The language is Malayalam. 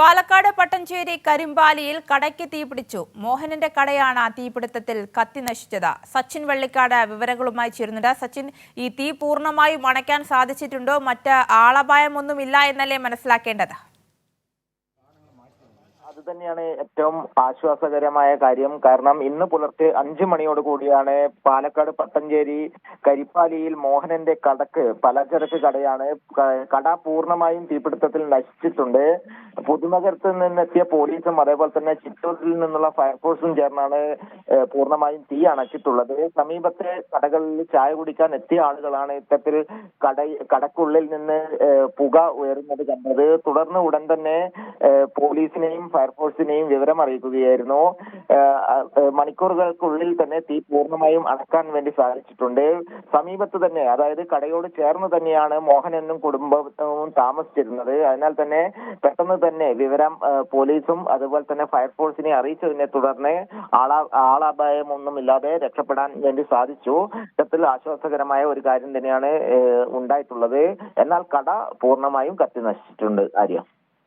പാലക്കാട് പട്ടഞ്ചേരി കരിമ്പാലിയിൽ കടയ്ക്ക് തീപിടിച്ചു. മോഹനന്റെ കടയാണ് തീപിടുത്തത്തിൽ കത്തി നശിച്ചത്. സച്ചിൻ വെള്ളിക്കാട് വിവരങ്ങളുമായി ചേരുന്നുണ്ട്. സച്ചിൻ ഈ തീ പൂർണമായും അണയ്ക്കാൻ സാധിച്ചിട്ടുണ്ടോ? മറ്റ് ആളപായമൊന്നുമില്ല എന്നല്ലേ മനസ്സിലാക്കേണ്ടത്? തന്നെയാണ് ഏറ്റവും ആശ്വാസകരമായ കാര്യം. കാരണം ഇന്ന് പുലർച്ചെ അഞ്ചു മണിയോട് കൂടിയാണ് പാലക്കാട് പട്ടഞ്ചേരി കരിപ്പാലിയിൽ മോഹനന്റെ കടക്ക് പലചരക്ക് കടയാണ്. കട പൂർണമായും തീപിടുത്തത്തിൽ നശിച്ചിട്ടുണ്ട്. പുതുനഗരത്ത് നിന്നെത്തിയ പോലീസും അതേപോലെ തന്നെ ചിറ്റൂരിൽ നിന്നുള്ള ഫയർഫോഴ്സും ചേർന്നാണ് പൂർണമായും തീ അണച്ചിട്ടുള്ളത്. സമീപത്തെ കടകളിൽ ചായ കുടിക്കാൻ എത്തിയ ആളുകളാണ് ഇത്തരത്തിൽ കട കടക്കുള്ളിൽ നിന്ന് പുക ഉയരുന്നത് കണ്ടത്. തുടർന്ന് ഉടൻ തന്നെ പോലീസിനെയും പോലീസിനെയും ഫയർഫോഴ്സിനെയും വിവരം അറിയിക്കുകയായിരുന്നു. മണിക്കൂറുകൾക്കുള്ളിൽ തന്നെ തീ പൂർണമായും അടക്കാൻ വേണ്ടി സാധിച്ചിട്ടുണ്ട്. സമീപത്ത് തന്നെ അതായത് കടയോട് ചേർന്ന് തന്നെയാണ് മോഹനനും കുടുംബവും താമസിച്ചിരുന്നത്. അതിനാൽ തന്നെ പെട്ടെന്ന് തന്നെ വിവരം പോലീസും അതുപോലെ തന്നെ ഫയർഫോഴ്സിനെ അറിയിച്ചതിനെ തുടർന്ന് ആളാ ആളാപായമൊന്നും ഇല്ലാതെ രക്ഷപ്പെടാൻ വേണ്ടി സാധിച്ചു. ഇത്തരത്തിൽ ആശ്വാസകരമായ ഒരു കാര്യം തന്നെയാണ് ഉണ്ടായിട്ടുള്ളത്. എന്നാൽ കട പൂർണമായും കത്തി നശിച്ചിട്ടുണ്ട് ആര്യ.